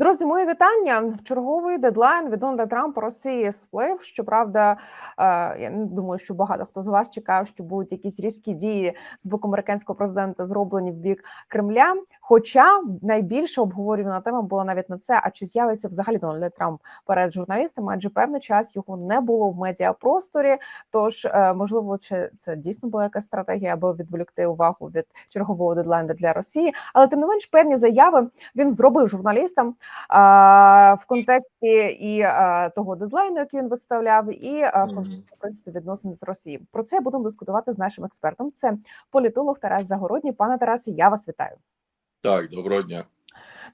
Друзі, мої вітання. Черговий дедлайн від Дональда Трампа Росії сплив. Щоправда, е, я не думаю, що багато хто з вас чекав, що будуть якісь різкі дії з боку американського президента зроблені в бік Кремля. Хоча найбільше обговорювана тема була навіть на це: а чи з'явиться взагалі Дональд Трамп перед журналістами? Адже певний час його не було в медіапросторі. Тож, е, можливо, чи це дійсно була якась стратегія, аби відволікти увагу від чергового дедлайну для Росії, але тим не менш певні заяви він зробив журналістам в контексті і а, того дедлайну, який він виставляв, і а, в контексті в принципі відносин з Росією. Про це будемо дискутувати з нашим експертом. Це політолог Тарас Загородній. Пане Тарасе, я вас вітаю. Так, доброго дня.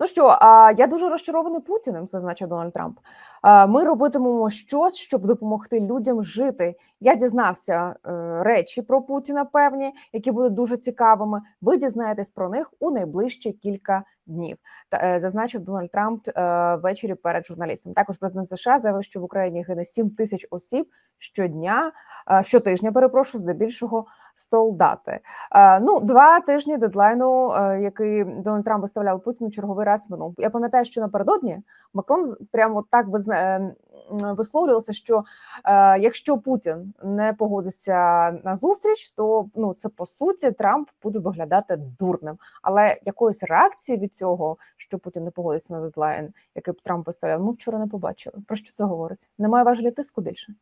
Ну що, а я дуже розчарований Путіним, зазначив Дональд Трамп. Ми робитимемо щось, щоб допомогти людям жити. Я дізнався е, речі про Путіна, певні, які будуть дуже цікавими. Ви дізнаєтесь про них у найближчі кілька днів. Е, зазначив Дональд Трамп е, ввечері перед журналістами. Також президент США заявив, що в Україні гине 7 тисяч осіб щодня, щотижня. Перепрошую, здебільшого солдати. Е, ну, два тижні дедлайну, е, який Дональд Трамп виставляв Путіну черговий раз минув. Я пам'ятаю, що напередодні Макрон прямо так е, висловлювався, що якщо Путін не погодиться на зустріч, то ну це по суті Трамп буде виглядати дурним. Але якоїсь реакції від цього, що Путін не погодиться на дедлайн, який Трамп виставляв, ми вчора не побачили. Про що це говорить? Немає важелів тиску більше.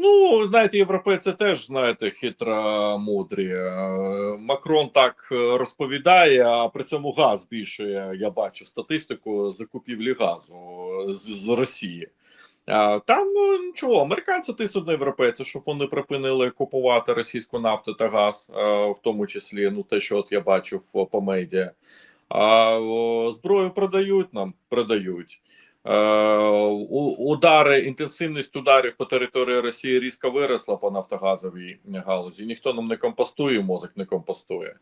Ну, знаєте, європейці теж знаєте, хитро мудрі. Е, Макрон так е, розповідає, а при цьому газ збільшує. Я бачу статистику закупівлі газу з, з Росії. Там ну, нічого, американці тиснуть на європейців, щоб вони припинили купувати російську нафту та газ, е, в тому числі ну те, що от я бачив по медіа. А зброю продають нам, продають. Е, удари, інтенсивність ударів по території Росії різко виросла по нафтогазовій галузі. Ніхто нам не компостує, мозок не компостує.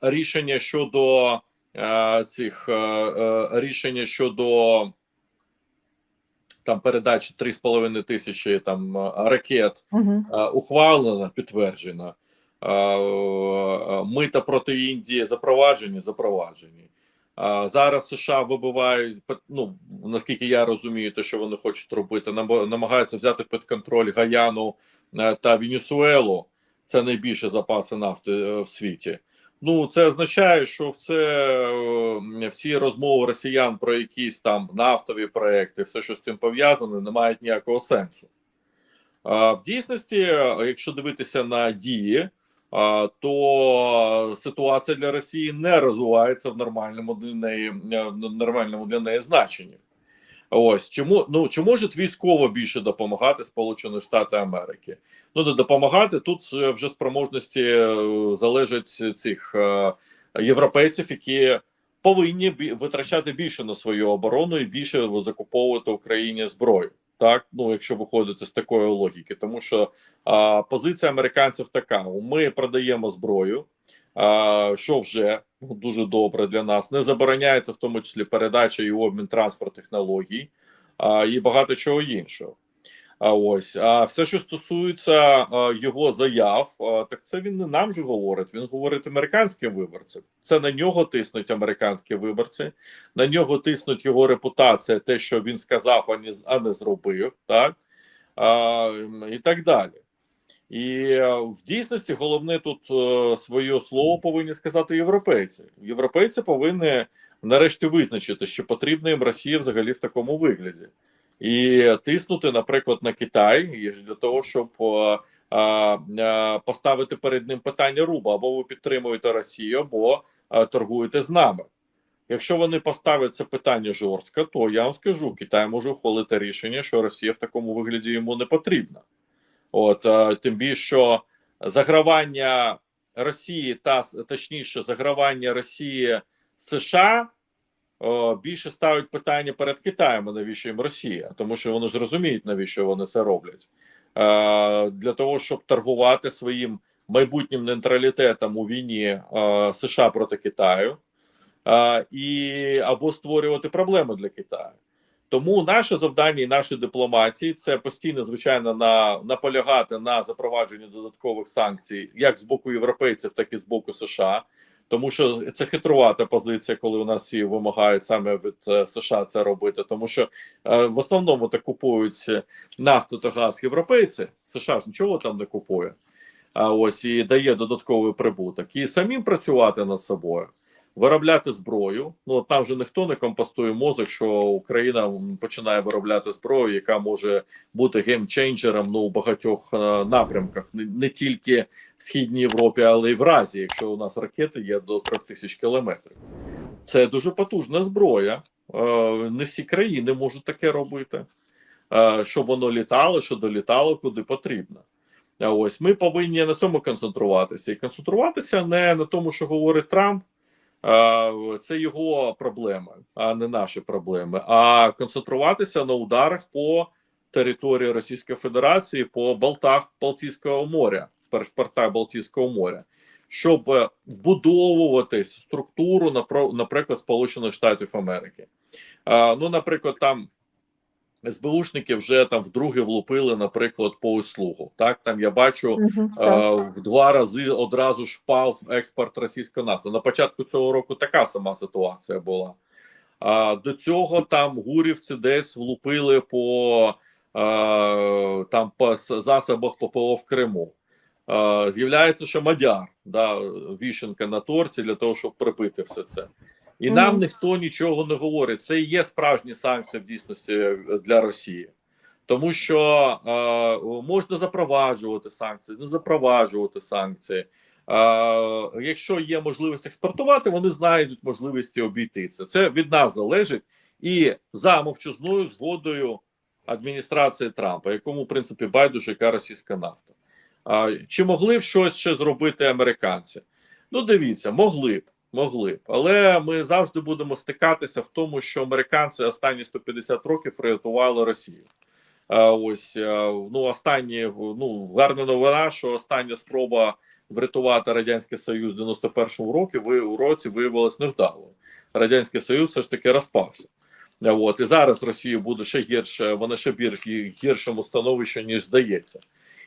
Рішення щодо е, цих е, рішення щодо там передачі 3,5 тисячі там ракет Угу. ухвалено, підтверджено. Мита проти Індії запроваджені, запроваджені. Зараз США вибивають ну наскільки я розумію, те, що вони хочуть робити, нам- намагаються взяти під контроль Гаяну е, та Венесуелу. Це найбільші запаси нафти е, в світі. Ну це означає, що це е, всі розмови росіян про якісь там нафтові проекти, все, що з цим пов'язане, не мають ніякого сенсу. В дійсності, якщо дивитися на дії, то ситуація для Росії не розвивається в нормальному для неї е, нормальному для неї значенні. Ось чому ну чи можуть військово більше допомагати Сполучені Штати Америки? Ну не допомагати тут е, вже спроможності е, залежать цих європейців, які повинні витрачати більше на свою оборону і більше закуповувати Україні зброю. Так, ну якщо виходити з такої логіки, тому що а, позиція американців така: ми продаємо зброю, а, що вже ну, дуже добре для нас. Не забороняється в тому числі передача і обмін трансфер технологій а, і багато чого іншого. А ось а все, що стосується його заяв, так це він не нам же говорить. Він говорить американським виборцям. Це на нього тиснуть американські виборці, на нього тиснуть його репутація, те, що він сказав, а не, зробив, так а, і так далі. І в дійсності головне тут е, своє слово повинні сказати європейці. Європейці повинні нарешті визначити, що потрібна їм Росія взагалі в такому вигляді, і тиснути, наприклад, на Китай для того, щоб е, е, поставити перед ним питання руба або ви підтримуєте Росію, або е, торгуєте з нами. Якщо вони поставлять це питання жорстко, то я вам скажу, Китай може ухвалити рішення, що Росія в такому вигляді йому не потрібна. От тим більше що загравання Росії та точніше загравання Росії США більше ставить питання перед Китаєм, навіщо їм Росія, тому що вони ж розуміють, навіщо вони це роблять. Е, для того, щоб торгувати своїм майбутнім нейтралітетом у війні е, США проти Китаю, е, і або створювати проблеми для Китаю. Тому наше завдання і нашої дипломатії це постійно, звичайно, на наполягати на запровадженні додаткових санкцій, як з боку європейців, так і з боку США, Тому що це хитрувата позиція, коли у нас її вимагають саме від е, США це робити. Тому що е, в основному так купують нафту та газ європейці. США ж нічого там не купує. А ось і дає додатковий прибуток. І самим працювати над собою, виробляти зброю. Ну там вже ніхто не компостує мозок, що Україна починає виробляти зброю, яка може бути геймченджером ну, у багатьох е, напрямках, не, не тільки в східній Європі, але й в Разі, якщо у нас ракети є до 3000 кілометрів. Це дуже потужна зброя. Е, Не всі країни можуть таке робити, Е, щоб воно літало, що долітало куди потрібно. Ось ми повинні на цьому концентруватися і концентруватися не на тому, що говорить Трамп. Е, Це його проблеми, а не наші проблеми. А концентруватися на ударах по території Російської Федерації по болтах Балтійського моря, перш портах Балтійського моря, щоб е, вбудовувати структуру, наприклад, Сполучених Штатів Америки. Е, Ну, наприклад, там СБУшники вже там вдруге влупили, наприклад, по услугу. Так, там я бачу. Так. в два рази одразу ж впав експорт російської нафти. На початку цього року така сама ситуація була. А до цього там гурівці десь влупили по е, там по засобах ППО в Криму. Е, З'являється, що мадяр, да, вішенка на торті для того, щоб припити все це. І Мгм. нам ніхто нічого не говорить. Це і є справжні санкції в дійсності е, для Росії. Тому що е, можна запроваджувати санкції, не запроваджувати санкції. Е, якщо є можливість експортувати, вони знайдуть можливості обійти це. Це від нас залежить і за мовчазною згодою адміністрації Трампа, якому в принципі байдуже яка російська нафта. А, чи могли б щось ще зробити американці? Ну, дивіться, могли б, могли б, але ми завжди будемо стикатися в тому, що американці останні 150 років врятували Росію. А, ось ну останні ну гарна новина, що остання спроба врятувати радянський союз 91-му році ви у році виявилась невдалою. Радянський Союз все ж таки розпався. От і зараз Росія буде ще гірше, вона ще більш гіршому становищі, ніж здається.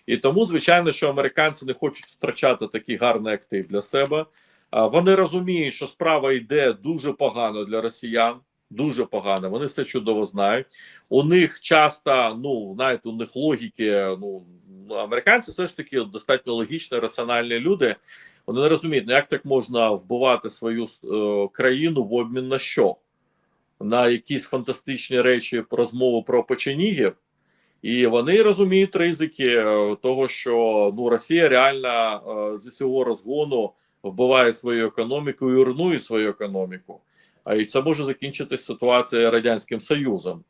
І тому, звичайно, що американці не хочуть втрачати такий гарний актив для себе. Вони розуміють, що справа йде дуже погано для росіян. Дуже погано. Вони все чудово знають. У них часто, ну знаєте, у них логіки. Ну американці все ж таки достатньо логічні, раціональні люди. Вони не розуміють, ну як так можна вбивати свою е, країну в обмін на що? На якісь фантастичні речі, розмови про печенігів. І вони розуміють ризики е, того, що ну Росія реально е, зі свого розгону вбиває свою економіку і руйнує свою економіку. А і це може закінчитись ситуація радянським союзом.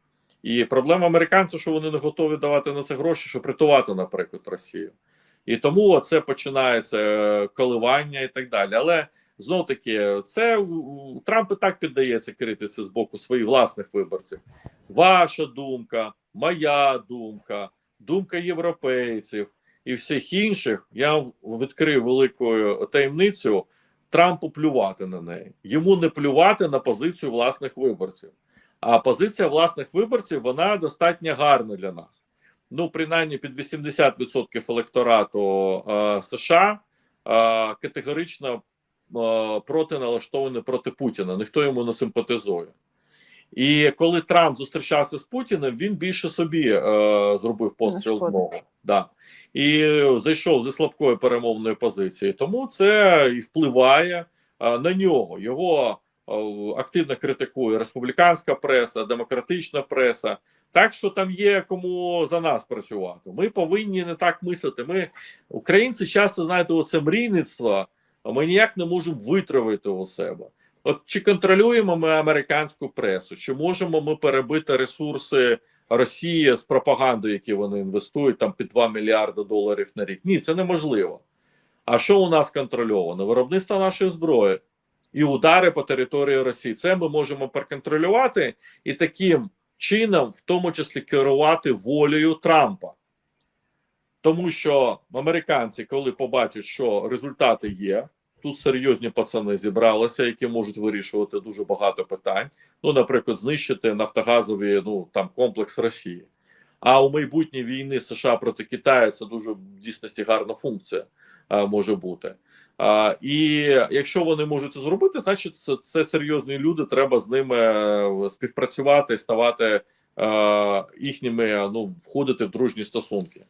І проблема американців, що вони не готові давати на це гроші, щоб рятувати, наприклад, Росію. І тому це починається е, коливання і так далі. Але знов таки, це Трамп і так піддається критиці з боку своїх власних виборців. Ваша думка, моя думка, думка європейців і всіх інших. Я відкрив великою таємницю. Трампу плювати на неї. Йому не плювати на позицію власних виборців. А позиція власних виборців вона достатньо гарна для нас. Ну, принаймні, під 80% електорату е, США е, категорично е, проти налаштований проти Путіна. Ніхто йому не симпатизує. І коли Трамп зустрічався з Путіним, він більше собі е, зробив постріл в ногу. Да. І зайшов зі слабкої перемовної позиції. Тому це і впливає е, на нього. Його е, активно критикує республіканська преса, демократична преса. Так що там є кому за нас працювати. Ми повинні не так мислити. Ми, українці, часто знаєте, оце мрійництво, а ми ніяк не можемо витравити у себе. От чи контролюємо ми американську пресу, чи можемо ми перебити ресурси Росії з пропагандою, які вони інвестують там під 2 мільярди доларів на рік? Ні, це неможливо. А що у нас контрольовано? Виробництво нашої зброї і удари по території Росії. Це ми можемо проконтролювати і таким чином, в тому числі, керувати волею Трампа. Тому що американці, коли побачать, що результати є, тут серйозні пацани зібралися, які можуть вирішувати дуже багато питань. Ну, наприклад, знищити нафтогазові ну там комплекс Росії. А у майбутній війни США проти Китаю це дуже в дійсності гарна функція а, може бути. А, і якщо вони можуть це зробити, значить це, це серйозні люди. Треба з ними е, співпрацювати, ставати е, їхніми, ну входити в дружні стосунки.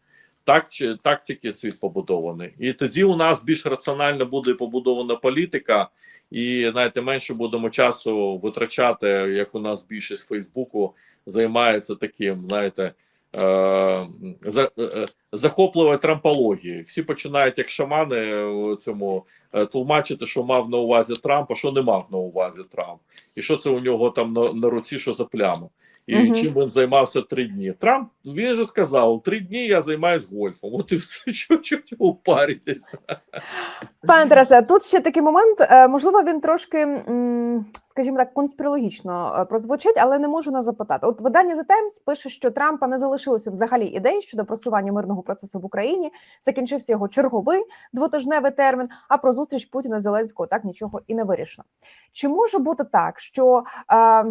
Так чи так світ побудований, і тоді у нас більш раціонально буде побудована політика, і знаєте, менше будемо часу витрачати, як у нас більшість Фейсбуку займається таким, знаєте, е, за, е, захопливою трампологією. Всі починають як шамани цьому е, тлумачити, що мав на увазі Трамп, а що не мав на увазі Трамп, і що це у нього там на, на руці, що за пляма. І Мгм. чим він займався три дні. Трамп він же сказав: три дні я займаюсь гольфом. От і все, що чого паритесь. Пане Тарасе, тут ще такий момент. е, Можливо, він трошки, скажімо так, конспірологічно е, прозвучить, але не можу не запитати. От видання The Times пише, що Трампа не залишилося взагалі ідей щодо просування мирного процесу в Україні. Закінчився його черговий двотижневий термін. А про зустріч Путіна Зеленського так нічого і не вирішено. Чи може бути так, що е,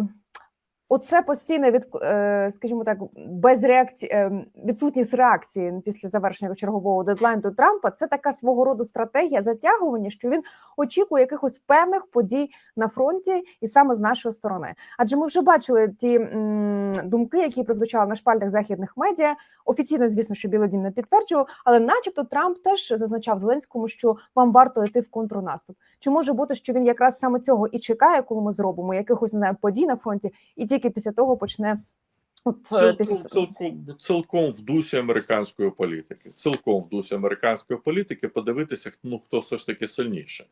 Оце постійне від, е, скажімо так, без реакції, е, відсутність реакції після завершення чергового дедлайну Трампа. Це така свого роду стратегія затягування, що він очікує якихось певних подій на фронті, і саме з нашої сторони. Адже ми вже бачили ті думки, які прозвучали на шпальтах західних медіа. Офіційно, звісно, що Білий Дім не підтверджував, але, начебто, Трамп теж зазначав Зеленському, що вам варто йти в контрнаступ. Чи може бути, що він якраз саме цього і чекає, коли ми зробимо якихось не знаю, подій на фронті, і тільки після того почне от е, Цілком, після цілком, цілком в дусі американської політики. Цілком в дусі американської політики подивитися, ну хто все ж таки сильніше.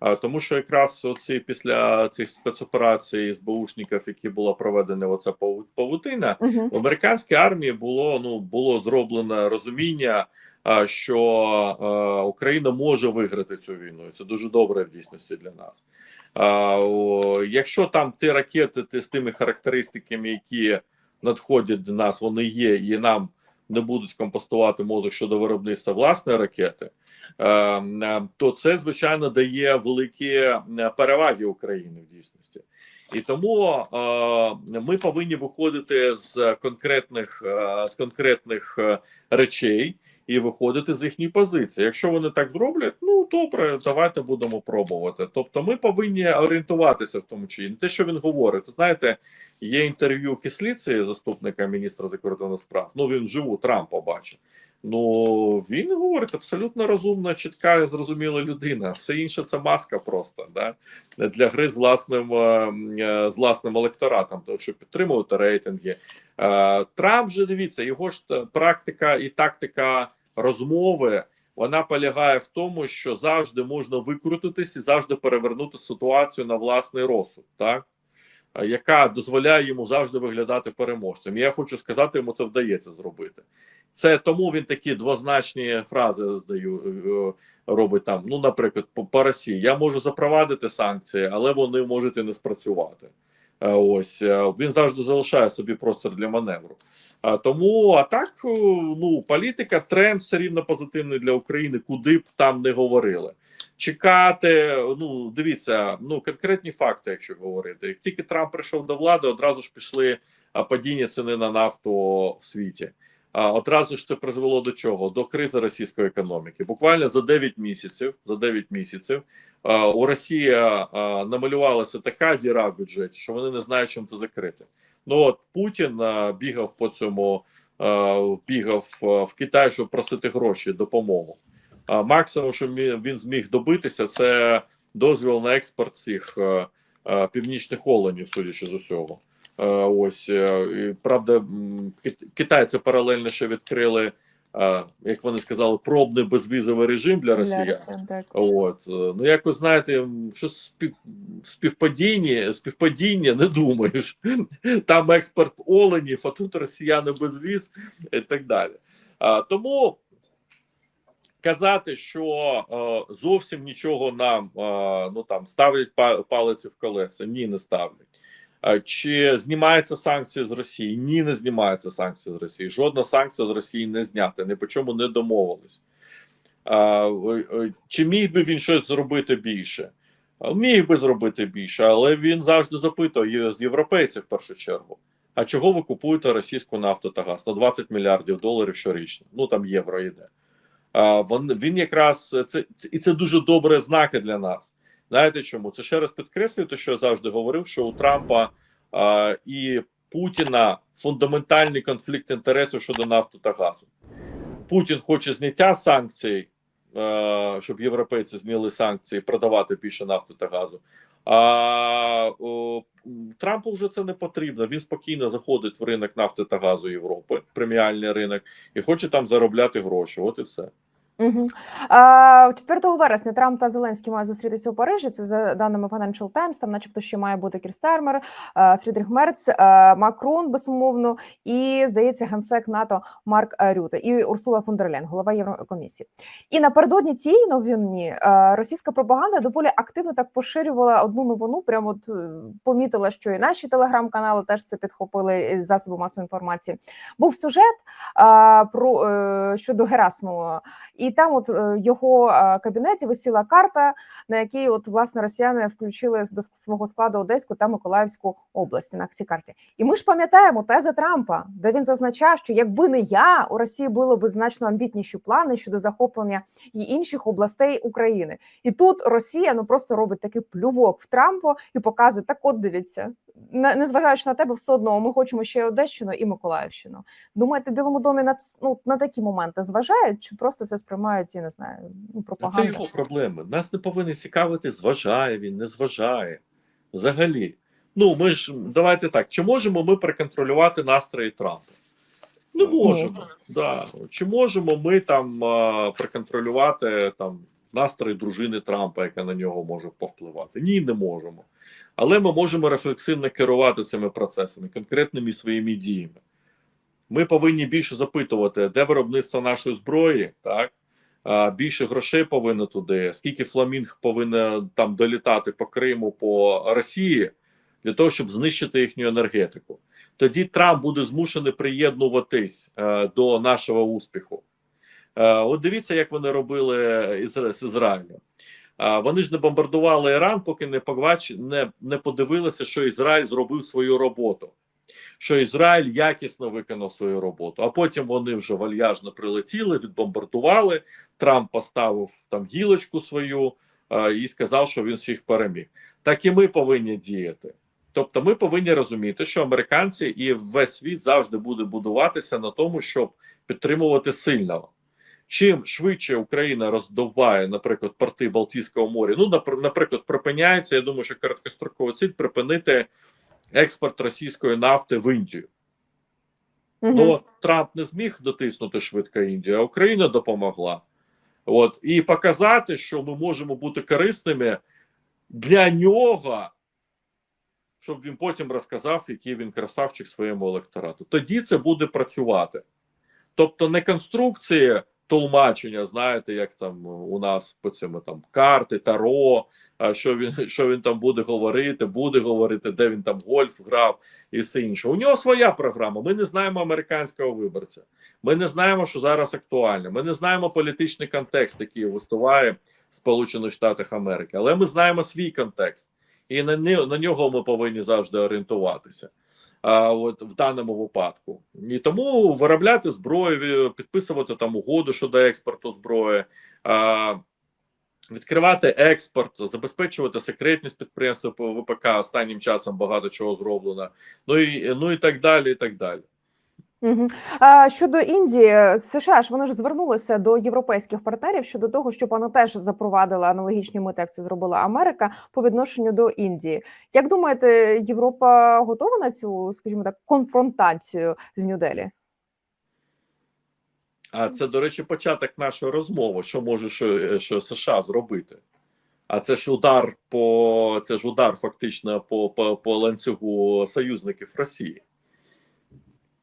А, тому що якраз оці після цих спецоперацій СБУшників, які була проведена оця паву- павутина, Мгм. в американській армії було ну було зроблено розуміння, що Україна може виграти цю війну. Це дуже добре в дійсності для нас. Якщо там ті ракети ти з тими характеристиками, які надходять до нас, вони є, і нам не будуть компостувати мозок щодо виробництва власної ракети, е, е, то це звичайно дає великі е, переваги України в дійсності. І тому е, ми повинні виходити з конкретних е, з конкретних е, речей і виходити з їхньої позиції. Якщо вони так зроблять, ну добре, давайте будемо пробувати. Тобто, ми повинні орієнтуватися в тому чи не те, що він говорить. Знаєте, є інтерв'ю Кисліці, заступника міністра закордонних справ. Ну він живу Трампа бачив. Ну він говорить абсолютно розумна, чітка і зрозуміла людина. Все інше це маска просто да для гри з власним е, е, з власним електоратом, тому що підтримувати рейтинги. Е, Трамп же дивіться, його ж практика і тактика розмови. Вона полягає в тому, що завжди можна викрутитись і завжди перевернути ситуацію на власний розсуд, так яка дозволяє йому завжди виглядати переможцем. Я хочу сказати, йому це вдається зробити. Це тому він такі двозначні фрази здаю е, робить там. Ну, наприклад, по, по Росії я можу запровадити санкції, але вони можуть і не спрацювати. Е, Ось е, він завжди залишає собі простір для маневру. Тому, а так, ну політика, тренд все рівно позитивний для України, куди б там не говорили. Чекати, ну дивіться, ну конкретні факти, якщо говорити, як тільки Трамп прийшов до влади, одразу ж пішли падіння ціни на нафту в світі. А одразу ж це призвело до чого? До кризи російської економіки. Буквально за 9 місяців. За 9 місяців у Росії намалювалася така діра в бюджеті, що вони не знають, чим це закрити. Ну от Путін бігав по цьому, бігав в Китай, щоб просити гроші, допомогу. А максимум, що він зміг добитися, це дозвіл на експорт цих е, е, північних оленів, судячи з усього. Е, ось е, правда, Китай це паралельно ще відкрили, е, як вони сказали, пробний безвізовий режим для росіян. Росіян, так. От е, ну якось знаєте, що спів, співпадіння, співпадіння, не думаєш. Там експорт оленів, а тут росіяни без віз і так далі. А, тому казати, що е, зовсім нічого нам е, ну там ставлять па- палиці в колеса. Ні, не ставлять. Чи знімаються санкції з Росії? Ні, не знімаються санкції з Росії. Жодна санкція з Росії не знята, ні по чому не домовились. Чи міг би він щось зробити більше? Міг би зробити більше, але він завжди запитує з європейців в першу чергу. А чого ви купуєте російську нафту та газ на 20 мільярдів доларів щорічно? Ну там євро йде. Він, якраз це і це дуже добре знаки для нас. Знаєте чому? Це ще раз підкреслює те, що я завжди говорив, що у Трампа а, і Путіна фундаментальний конфлікт інтересів щодо нафти та газу. Путін хоче зняття санкцій, е, щоб європейці зняли санкції, продавати більше нафти та газу. А о, Трампу вже це не потрібно. Він спокійно заходить в ринок нафти та газу Європи, преміальний ринок, і хоче там заробляти гроші. От і все. Угу. 4 вересня Трамп та Зеленський мають зустрітися у Парижі. Це за даними Financial Times, Там, начебто, ще має бути Кір Стармер, е, Фрідріх Мерц, е, Макрон, безумовно, і здається, генсек НАТО Марк Рюте і Урсула фон дер Ляйн, голова Єврокомісії. І напередодні цієї новини е, російська пропаганда доволі активно так поширювала одну новину. Прямо от помітила, що і наші телеграм-канали теж це підхопили із засобу масової інформації. Був сюжет про щодо Герасимова. І там, от його е, кабінеті висіла карта, на якій от власне росіяни включили до свого складу Одеську та Миколаївську області на цій карті. І ми ж пам'ятаємо тези Трампа, де він зазначав, що якби не я, у Росії було б значно амбітніші плани щодо захоплення і інших областей України. І тут Росія ну просто робить такий плювок в Трампа і показує: так, от дивіться, незважаючи на тебе, все одно ми хочемо ще Одещину і Миколаївщину. Думаєте, в Білому домі на ну, на такі моменти зважають, чи просто це сприймають, я не знаю, ну, Та Це його проблеми. Нас не повинні цікавити, зважає він, не зважає. Взагалі. Ну, ми ж давайте так. Чи можемо ми проконтролювати настрої Трампа? Не можемо. Да. Чи можемо ми там а, проконтролювати там настрої дружини Трампа, яка на нього може повпливати? Ні, не можемо. Але ми можемо рефлексивно керувати цими процесами, конкретними своїми діями. Ми повинні більше запитувати, де виробництво нашої зброї, так? Більше грошей повинно туди, скільки фламінг повинно там долітати по Криму, по Росії, для того, щоб знищити їхню енергетику. Тоді Трамп буде змушений приєднуватись е, до нашого успіху. Е, от дивіться, як вони робили з Ізраїлем. Вони ж не бомбардували Іран, поки не побач... не, не подивилися, що Ізраїль зробив свою роботу. Що Ізраїль якісно виконав свою роботу. А потім вони вже вальяжно прилетіли, відбомбардували. Трамп поставив там гілочку свою е, і сказав, що він всіх переміг. Так і ми повинні діяти. Тобто, ми повинні розуміти, що американці і весь світ завжди буде будуватися на тому, щоб підтримувати сильного. Чим швидше Україна роздовбає, наприклад, порти Балтійського моря, ну напр- наприклад, припиняється. Я думаю, що короткостроково ціль припинити експорт російської нафти в Індію. Мгм. Ну Трамп не зміг дотиснути швидко Індію, а Україна допомогла. От і показати, що ми можемо бути корисними для нього, щоб він потім розказав, який він красавчик своєму електорату. Тоді це буде працювати. Тобто, не конструкції толмачення, знаєте, як там у нас по цьому там карти, таро, а що він що він там буде говорити, буде говорити, де він там гольф грав і все інше. У нього своя програма. Ми не знаємо американського виборця. Ми не знаємо, що зараз актуально. Ми не знаємо політичний контекст, який виступає в Сполучених Штатах Америки, але ми знаємо свій контекст, і на, на нього ми повинні завжди орієнтуватися. А, от в даному випадку і тому виробляти зброю, підписувати там угоду щодо експорту зброї, а, відкривати експорт, забезпечувати секретність підприємства по ВПК. Останнім часом багато чого зроблено. Ну і ну і так далі. І так далі. А щодо Індії, США ж вони ж звернулися до європейських партнерів щодо того, щоб вона теж запровадила аналогічні мити, як це зробила Америка по відношенню до Індії. Як думаєте, Європа готова на цю, скажімо так, конфронтацію з Нью-Делі? А це, до речі, початок нашої розмови. Що може що, що США зробити? А це ж удар по це ж удар фактично по, по, по ланцюгу союзників Росії.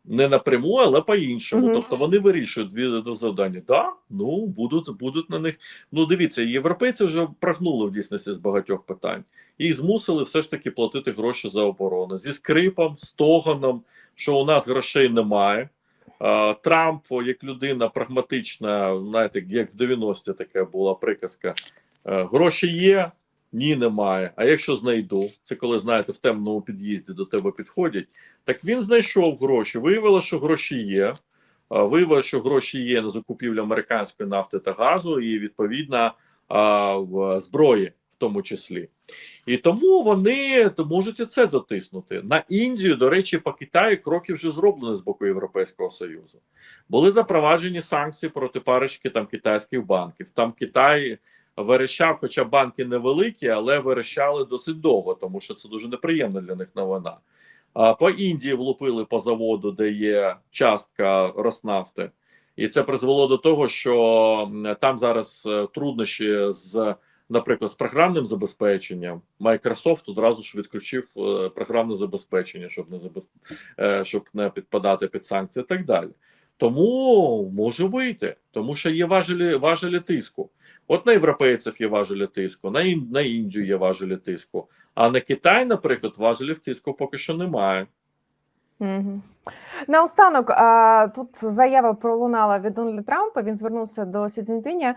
Не напряму, але по-іншому. Мгм. Тобто вони вирішують дві завдання. Да, ну будуть, будуть на них. Ну дивіться, європейці вже прагнули в дійсності з багатьох питань. Їх змусили все ж таки платити гроші за оборону зі скрипом, стогоном, що у нас грошей немає. Трамп, як людина прагматична, знаєте, як в 90-ті така була приказка: е, гроші є, Ні, немає. А якщо знайду, це коли знаєте, в темному під'їзді до тебе підходять. Так він знайшов гроші. Виявилося, що гроші є. Виявилося, що гроші є на закупівлю американської нафти та газу, і відповідно в зброї, в тому числі. І тому вони можуть і це дотиснути. На Індію, до речі, по Китаю кроки вже зроблені з боку Європейського Союзу. Були запроваджені санкції проти парочки там китайських банків. Там Китай верещав, хоча банки невеликі, але верещали досить довго, тому що це дуже неприємна для них новина. А по Індії влупили по заводу, де є частка Роснафти, і це призвело до того, що там зараз е, труднощі з, наприклад, з програмним забезпеченням. Microsoft одразу ж відключив е, програмне забезпечення, щоб не забез... е, щоб не підпадати під санкції, і так далі. Тому може вийти, тому що є важелі, важелі тиску. От на європейців є важелі тиску, на, Ін, на Індію є важелі тиску. А на Китай, наприклад, важелів тиску поки що немає. Угу. Наостанок, тут заява пролунала від Дональда Трампа. Він звернувся до Сі Цзіньпіня.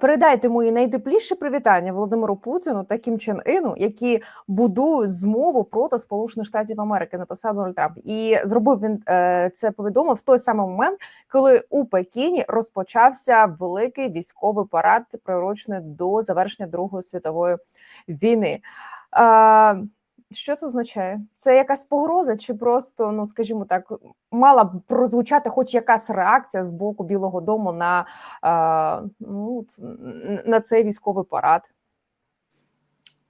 Передайте мої найтепліші привітання Володимиру Путіну та Кім Чен Іну, які будують змову проти Сполучених Штатів Америки. Написав Дональд Трамп, і зробив він е, це повідомив в той самий момент, коли у Пекіні розпочався великий військовий парад, приурочений до завершення Другої світової війни. Що це означає? Це якась погроза, чи просто, ну скажімо так, мала б прозвучати хоч якась реакція з боку Білого Дому на, е, ну, на цей військовий парад?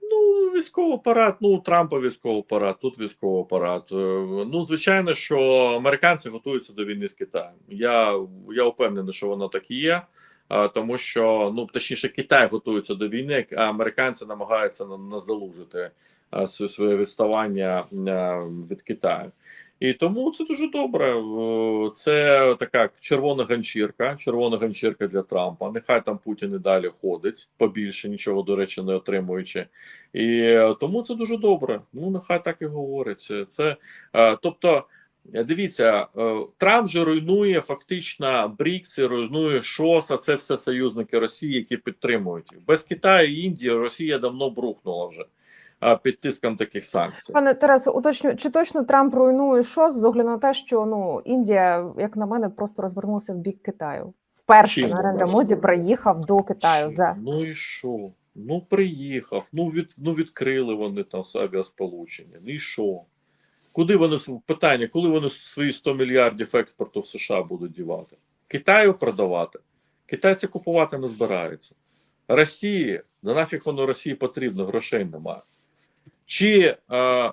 Ну, військовий апарат, ну, Трампа військовий апарат, тут військовий апарат. Е, Ну, звичайно, що американці готуються до війни з Китаєм. Я, я впевнений, що воно так і є. Е, Тому що, ну точніше, Китай готується до війни, а американці намагаються на- наздолужити е, своє відставання е, від Китаю. І тому це дуже добре. Це така червона ганчірка, червона ганчірка для Трампа. Нехай там Путін і далі ходить побільше, нічого, до речі, не отримуючи. І тому це дуже добре. Ну нехай так і говориться. Це тобто. Е, Дивіться, е, Трамп же руйнує фактично БРІКС, руйнує ШОС, а це все союзники Росії, які підтримують їх. Без Китаю і Індії Росія давно брухнула вже е, під тиском таких санкцій. Пане Тарасе, уточню, чи точно Трамп руйнує ШОС з огляду на те, що ну Індія, як на мене, просто розвернулася в бік Китаю. Вперше Чим Нарендра вона Моді приїхав до Китаю. За Ну і що? Ну приїхав, ну від ну відкрили вони там авіасполучення. Ну і що? Куди вони питання, коли вони свої 100 мільярдів експорту в США будуть дівати? Китаю продавати. Китайці купувати не збираються. Росії, да нафіг воно Росії потрібно, грошей немає. Чи, е, е,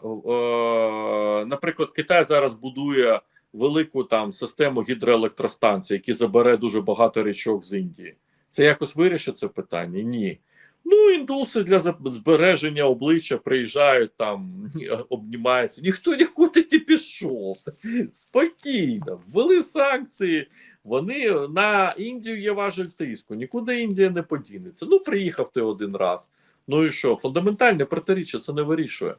наприклад, Китай зараз будує велику там систему гідроелектростанцій, які забере дуже багато річок з Індії. Це якось вирішить це питання? Ні. Ну, індуси для збереження обличчя приїжджають там, обнімаються. Ніхто нікуди не пішов. Спокійно, ввели санкції. Вони на Індію є важель тиску. Нікуди Індія не подінеться. Ну, приїхав ти один раз. Ну і що? Фундаментальне протиріччя це не вирішує.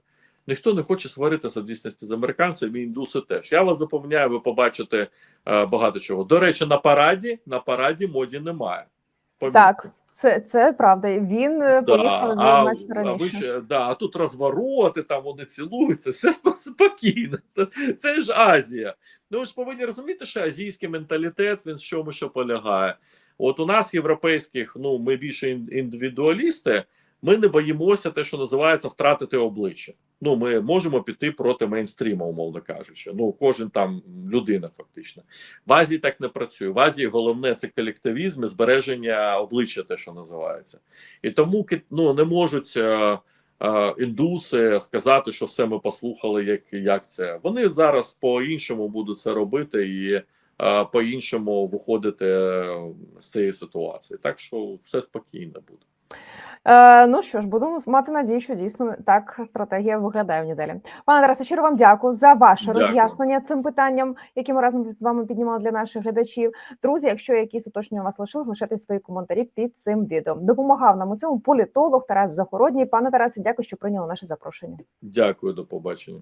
Ніхто не хоче сваритися в дійсності з американцями, і індуси теж. Я вас запевняю, ви побачите е, багато чого. До речі, на параді на параді моді немає. Так, це, це правда. Він е, поїхав а, значно а, ви раніше. да, а тут розвороти, там вони цілуються, все спокійно. Це ж Азія. Ну ви ж повинні розуміти, що азійський менталітет він в чому що полягає. От у нас, європейських, ну ми більше індивідуалісти, ми не боїмося те, що називається втратити обличчя. Ну, ми можемо піти проти мейнстріму, умовно кажучи. Ну, кожен там людина, фактично. В Азії так не працює. В Азії головне це колективізм і збереження обличчя, те, що називається. І тому ну, не можуть е, е, індуси сказати, що все ми послухали, як, як це. Вони зараз по-іншому будуть це робити і е, по-іншому виходити е, з цієї ситуації. Так що все спокійно буде. Е, ну що ж, будемо мати надію, що дійсно так стратегія виглядає в неділі. Пане Тарасе, щиро вам дякую за ваше Дякую. роз'яснення цим питанням, які ми разом з вами піднімали для наших глядачів. Друзі, якщо якісь уточнення у вас лишились, лишайте свої коментарі під цим відео. Допомагав нам у цьому політолог Тарас Загородній. Пане Тарасе, дякую, що прийняли наше запрошення. Дякую, до побачення.